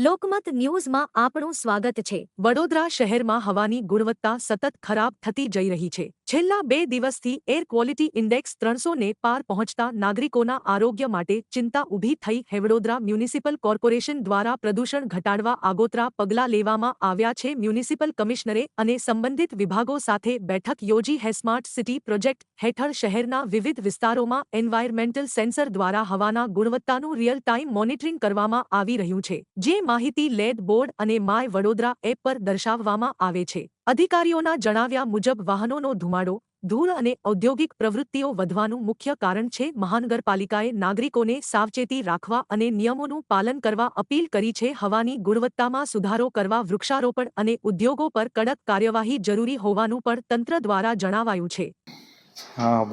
લોકમત ન્યૂઝમાં આપણું સ્વાગત છે. વડોદરા શહેરમાં હવાની ગુણવત્તા સતત ખરાબ થતી જઈ રહી છે. છેલ્લા બે દિવસથી એર ક્વોલિટી ઇન્ડેક્સ ત્રણસોને પાર પહોંચતા નાગરિકોના આરોગ્ય માટે ચિંતા ઊભી થઈ હેવડોદરા મ્યુનિસિપલ કોર્પોરેશન દ્વારા પ્રદૂષણ ઘટાડવા આગોતરા પગલાં લેવામાં આવ્યા છે. મ્યુનિસિપલ કમિશનરે અને સંબંધિત વિભાગો સાથે બેઠક યોજી હેસ્માર્ટ સિટી પ્રોજેક્ટ હેઠળ શહેરના વિવિધ વિસ્તારોમાં એન્વાયરમેન્ટલ સેન્સર દ્વારા હવાના ગુણવત્તાનું રિયલ ટાઈમ મોનિટરિંગ કરવામાં આવી રહ્યું છે, જે માહિતી લેડ બોર્ડ અને માય વડોદરા એપ પર દર્શાવવામાં આવે છે. અધિકારીઓના જણાવ્યા મુજબ વાહનોનો ધુમાડો, ધૂળ અને ઔદ્યોગિક પ્રવૃત્તિઓ વધવાનું મુખ્ય કારણ છે મહાનગરપાલિકાએ નાગરિકોને સાવચેતી રાખવા અને નિયમોનું પાલન કરવા અપીલ કરી છે હવાની ગુણવત્તામાં સુધારો કરવા વૃક્ષારોપણ અને ઉદ્યોગો પર કડક કાર્યવાહી જરૂરી હોવાનું પણ તંત્ર દ્વારા જણાવાયું છે.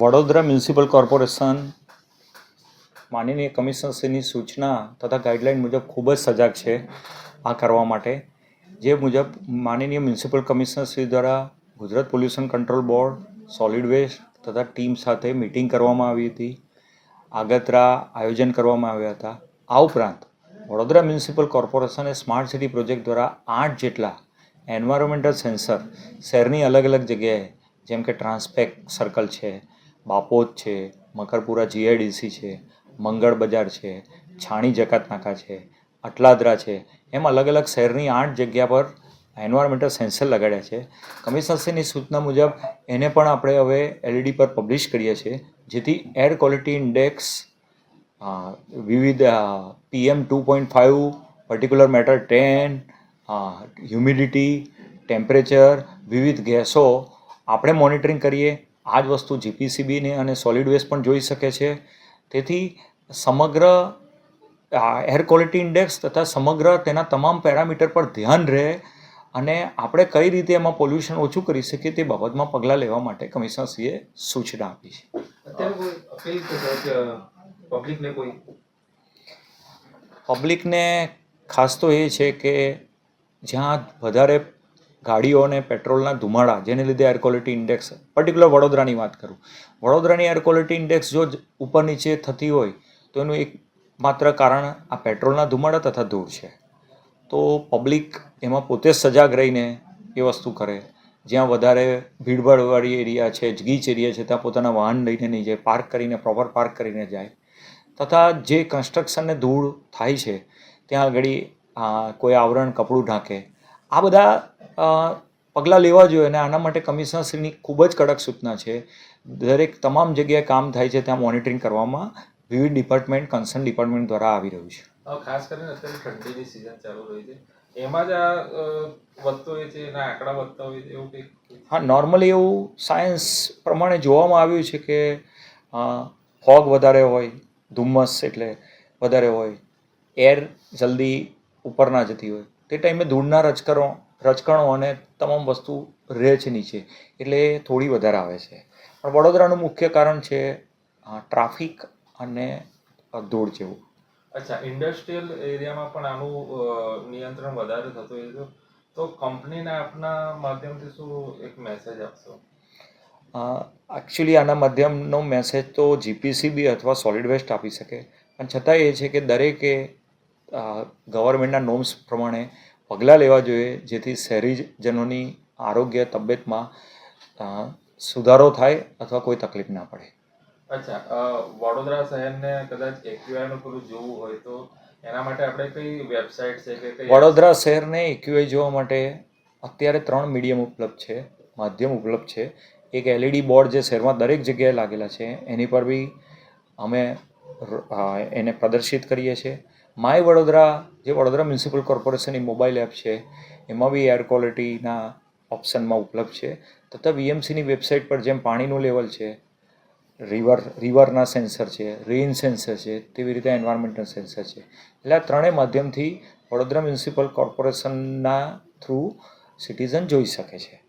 વડોદરા મ્યુનિસિપલ કોર્પોરેશન માનનીય કમિશનરશ્રીની સૂચના તથા ગાઈડલાઈન મુજબ ખૂબ જ સજાગ છે આ કરવા માટે. જે મુજબ માનનીય મ્યુનિસિપલ કમિશનરશ્રી દ્વારા Gujarat pollution control board solid waste તથા ટીમ સાથે મિટિંગ કરવામાં આવી હતી. આગતરા આયોજન કરવામાં આવ્યા હતા. આ ઉપરાંત વડોદરા મ્યુનિસિપલ કોર્પોરેશને સ્માર્ટ સિટી પ્રોજેક્ટ દ્વારા આઠ જેટલા એન્વાયરમેન્ટલ સેન્સર શહેરની અલગ અલગ જગ્યાએ, જેમ કે ટ્રાન્સપેક સર્કલ છે બાપોદ છે, મકરપુરા જીઆઈડીસી છે, મંગળ બજાર છે, છાણી જકાત નાકા છે અટલાદરા છે. એમ અલગ અલગ શહેરની આઠ જગ્યા પર એન્વાયરમેન્ટલ સેન્સર લગાડ્યા છે. કમિશનરશ્રીની સૂચના મુજબ એને પણ આપણે હવે એલઈડી પર પબ્લિશ કરીએ છીએ. જેથી એર ક્વોલિટી ઇન્ડેક્સ વિવિધ PM two point five particulate matter ten humidity temperature વિવિધ ગેસો આપણે મોનિટરિંગ કરીએ. આ જ વસ્તુ જીપીસીબીને અને સોલિડ વેસ્ટ પણ જોઈ શકે છે. તેથી સમગ્ર એર ક્વોલિટી ઇન્ડેક્સ તથા સમગ્ર તેના તમામ પેરામીટર પર ધ્યાન રહે અને આપણે કઈ રીતે એમાં પોલ્યુશન ઓછું કરી શકીએ તે બાબતમાં પગલાં લેવા માટે કમિશનરશ્રીએ સૂચના આપી છે. કોઈ પબ્લિકને ખાસ તો એ છે કે જ્યાં વધારે ગાડીઓ અને પેટ્રોલના ધુમાડા જેને લીધે એર ક્વોલિટી ઇન્ડેક્સ પર્ટિક્યુલર વડોદરાની વાત કરું. વડોદરાની એર ક્વોલિટી ઇન્ડેક્સ જો ઉપર નીચે થતી હોય તો એનું એક માત્ર કારણ આ પેટ્રોલના ધુમાડા તથા ધૂળ છે. તો પબ્લિક એમાં પોતે સજાગ રહીને એ વસ્તુ કરે. જ્યાં વધારે ભીડભાડવાળી એરિયા છે, ગીચ એરિયા છે, ત્યાં પોતાના વાહન લઈને નહીં જાય, પાર્ક કરીને પ્રોપર પાર્ક કરીને જાય. તથા જે કન્સ્ટ્રક્શનને ધૂળ થાય છે, ત્યાં આગળ કોઈ આવરણ, કપડું ઢાંકે. આ બધા પગલાં લેવા જોઈએ અને આના માટે કમિશનરશ્રીની ખૂબ જ કડક સૂચના છે. દરેક તમામ જગ્યાએ કામ થાય છે, ત્યાં મોનિટરિંગ કરવામાં વિવિધ ડિપાર્ટમેન્ટ કન્સર્ન ડિપાર્ટમેન્ટ દ્વારા આવી રહ્યું છે. ખાસ કરીને અત્યારે ઠંડીની સિઝન ચાલુ રહી છે. એમાં જ આ વધતો હોય છે એના આંકડા વધતા હોય છે એવું કંઈક? હા નોર્મલી એવું સાયન્સ પ્રમાણે જોવામાં આવ્યું છે કે ફોગ વધારે હોય ધુમ્મસ એટલે વધારે હોય એર જલ્દી ઉપર ના જતી હોય. તે ટાઈમે ધૂળના રજકણો રજકણો અને તમામ વસ્તુ રહે છે નીચે એટલે થોડી વધારે આવે છે. પણ વડોદરાનું મુખ્ય કારણ છે ટ્રાફિક અને ધૂળ જેવું. અચ્છા ઇન્ડસ્ટ્રીયલ એરિયામાં પણ આનું નિયંત્રણ વધારે થતું હોય છે. તો કંપનીને આપના માધ્યમથી શું એક મેસેજ આપશો? એકચ્યુઅલી આના માધ્યમનો મેસેજ તો જીપીસીબી અથવા સોલિડ વેસ્ટ આપી શકે. પણ છતાં એ છે કે દરેકે ગવર્મેન્ટના નોર્મ્સ પ્રમાણે પગલાં લેવા જોઈએ જેથી શહેરીજનોની આરોગ્ય તબિયતમાં સુધારો થાય અથવા કોઈ તકલીફ ના પડે. અચ્છા વડોદરા શહેરને કદાચ એક્યુઆઈનું પેલું જોવું હોય તો એના માટે આપણે કઈ વેબસાઇટ છે કે કઈ વડોદરા શહેરને એક્યુઆઈ જોવા માટે અત્યારે ત્રણ મીડિયમ ઉપલબ્ધ છે, માધ્યમ ઉપલબ્ધ છે. એક એલઈડી બોર્ડ જે શહેરમાં દરેક જગ્યાએ લાગેલા છે, એની પર બી અમે એને પ્રદર્શિત કરીએ છીએ. માય વડોદરા, જે વડોદરા મ્યુનિસિપલ કોર્પોરેશનની મોબાઈલ એપ છે, એમાં બી એર ક્વોલિટીના ઓપ્શનમાં ઉપલબ્ધ છે. તથા વીએમસીની વેબસાઇટ પર જેમ પાણીનું લેવલ છે રિવર રિવરના સેન્સર છે રેઇન સેન્સર છે, તેવી રીતે એન્વાયરમેન્ટલ સેન્સર છે. એટલે આ ત્રણેય માધ્યમથી વડોદરા મ્યુનિસિપલ કોર્પોરેશનના થ્રુ સિટીઝન જોઈ શકે છે.